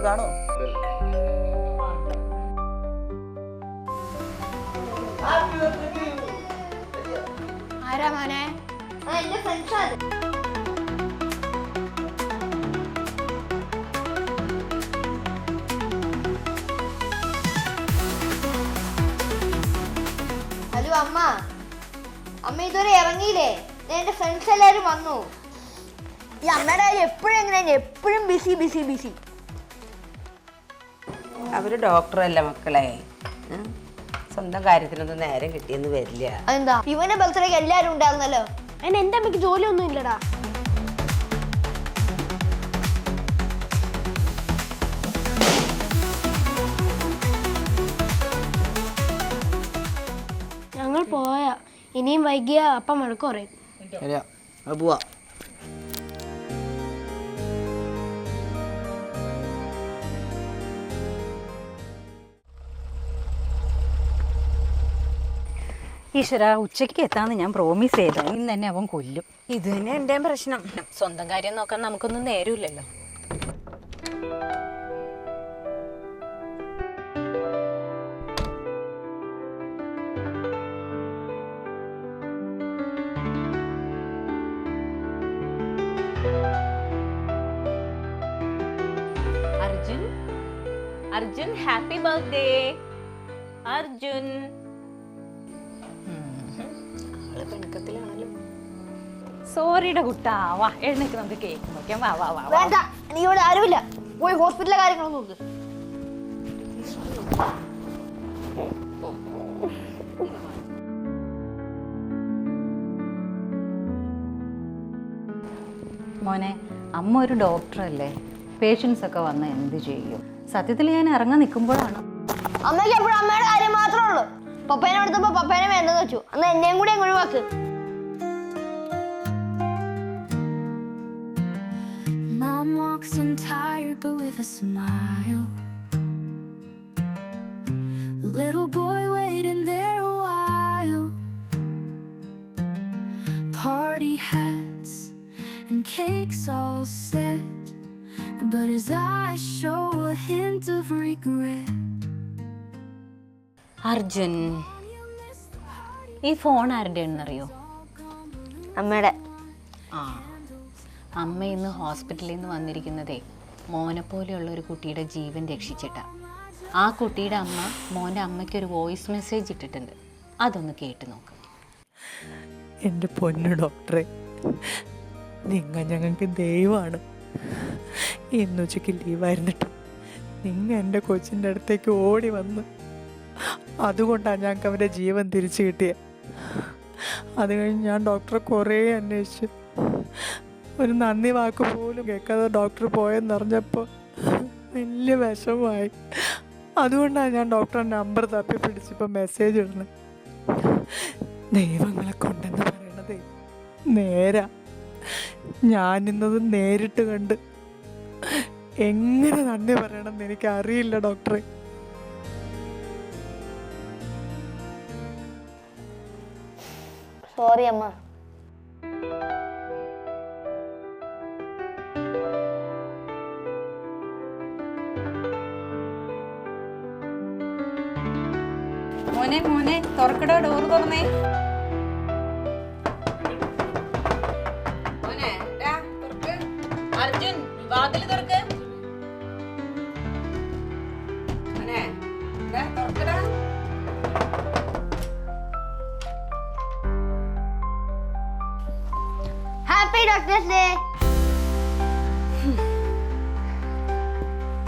കാണോ ആരാ മോനെ? ഹലോ അമ്മ. അമ്മ ഇതുവരെ ഇറങ്ങിയില്ലേ? എന്റെ ഫ്രണ്ട്സ് എല്ലാരും വന്നു. ഈ അമ്മയുടെ കാര്യം എപ്പോഴും എങ്ങനെയാണ് എപ്പോഴും ബിസി ബിസി ബിസി അവർ ഡോക്ടറല്ല മക്കളെ. സ്വന്തം കാര്യത്തിനൊന്നും നേരം കിട്ടിയെന്ന് വരില്ല. അതെന്താ? ഇവന്റെ ബർത്ത്ഡേക്ക് എല്ലാരും ഉണ്ടായിരുന്നല്ലോ? അതിന് എന്റെ അമ്മയ്ക്ക് ജോലിയൊന്നും ഇല്ലടാ. ഞങ്ങൾ പോയാ. ഇനിയും വൈകിയ അപ്പം മഴക്കുറയും ശരിയാ. അത് പോവാ. ഈശ്വര ഉച്ചയ്ക്ക് എത്താന്ന് ഞാൻ പ്രോമിസ് ചെയ്ത. ഇന്ന് തന്നെ അവൻ കൊല്ലും. ഇത് തന്നെ എന്റെ പ്രശ്നം സ്വന്തം കാര്യം നോക്കാൻ നമുക്കൊന്നും നേരമില്ലല്ലോ. Arjun? Arjun happy birthday Arjun. സോറിയുടെ കുട്ടാ. വാ എഴുന്നേക്ക് നമുക്ക് കേക്ക് നോക്കാം വാ വാ വാ. വേണ്ട നീ ഇവിടെ ആരുമില്ല. പോയി ഹോസ്പിറ്റലിലെ കാര്യങ്ങളൊന്നും നോക്ക്. മോനെ അമ്മ ഒരു ഡോക്ടറല്ലേ പേഷ്യൻസ് ഒക്കെ വന്ന് എന്ത് ചെയ്യും? സത്യത്തിൽ ഞാൻ ഇറങ്ങാൻ നിൽക്കുമ്പോഴാണ്. അമ്മയ്ക്ക് എപ്പോഴും അമ്മയുടെ കാര്യം മാത്രമേ ഉള്ളൂ. പപ്പേനെ എടുത്തപ്പോ പപ്പേനെ വേണ്ടെന്ന് വെച്ചു. അന്ന് എന്നെയും കൂടെ ഒഴിവാക്ക്. But with a smile. The Little boy waiting there a while. Party hats and cakes all set, but his eyes show a hint of regret. Arjun ഈ ഫോൺ ആരുടെയാണെന്നറിയോ അമ്മയുടെ ആ അമ്മ ഇന്ന് ഹോസ്പിറ്റലിൽ നിന്ന് വന്നിരിക്കുന്നതേ മോനെ പോലെയുള്ള ഒരു കുട്ടിയുടെ ജീവൻ രക്ഷിച്ചിട്ട. ആ കുട്ടിയുടെ അമ്മ മോന്റെ അമ്മയ്ക്ക് ഒരു വോയിസ് മെസ്സേജ് ഇട്ടിട്ടുണ്ട്. അതൊന്ന് കേട്ട് നോക്ക്. എന്റെ പൊന്നു ഡോക്ടറെ നിങ്ങൾ ഞങ്ങൾക്ക് ദൈവമാണ്. ഇന്നുച്ചയ്ക്ക് ലീവായിരുന്നിട്ട് നിങ്ങൾ എന്റെ കൊച്ചിന്റെ അടുത്തേക്ക് ഓടി വന്ന് അതുകൊണ്ടാണ് ഞങ്ങൾക്ക് അവന്റെ ജീവൻ തിരിച്ചു കിട്ടിയത് അത് കഴിഞ്ഞ് ഞാൻ ഡോക്ടറെ കുറേ അന്വേഷിച്ചു ഒരു നന്ദി വാക്ക് പോലും കേൾക്കാതെ ഡോക്ടർ പോയെന്നറിഞ്ഞപ്പോൾ വലിയ വിഷമമായി. അതുകൊണ്ടാണ് ഞാൻ ഡോക്ടറെ നമ്പർ തപ്പി പിടിച്ചിപ്പോൾ മെസ്സേജ് ഇടുന്നത് ദൈവങ്ങളെ കൊണ്ടെന്ന് പറയണതേ നേരാ. ഞാനിന്നത് നേരിട്ട് കണ്ട് എങ്ങനെ നന്ദി പറയണമെന്ന് എനിക്ക് അറിയില്ല ഡോക്ടറെ സോറി അമ്മ. മോനെ മോനെ തുറക്കടോ ഡോർ തുറന്നേ. മോനെ ഡാ, തുറക്ക്. അർജുൻ വാതിൽ തുറക്ക്. മോനെ ഡാ, തുറക്കടാ. ഹാപ്പി ഡോക്ടേഴ്സ് ഡേ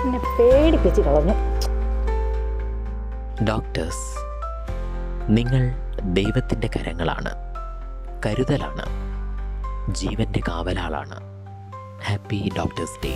എന്നെ പേടിപ്പിച്ച് കളഞ്ഞു. ഡോക്ടേഴ്സ് നിങ്ങൾ ദൈവത്തിന്റെ കരങ്ങളാണ്. കരുതലാണ്. ജീവന്റെ കാവലാളാണ്. Happy doctors day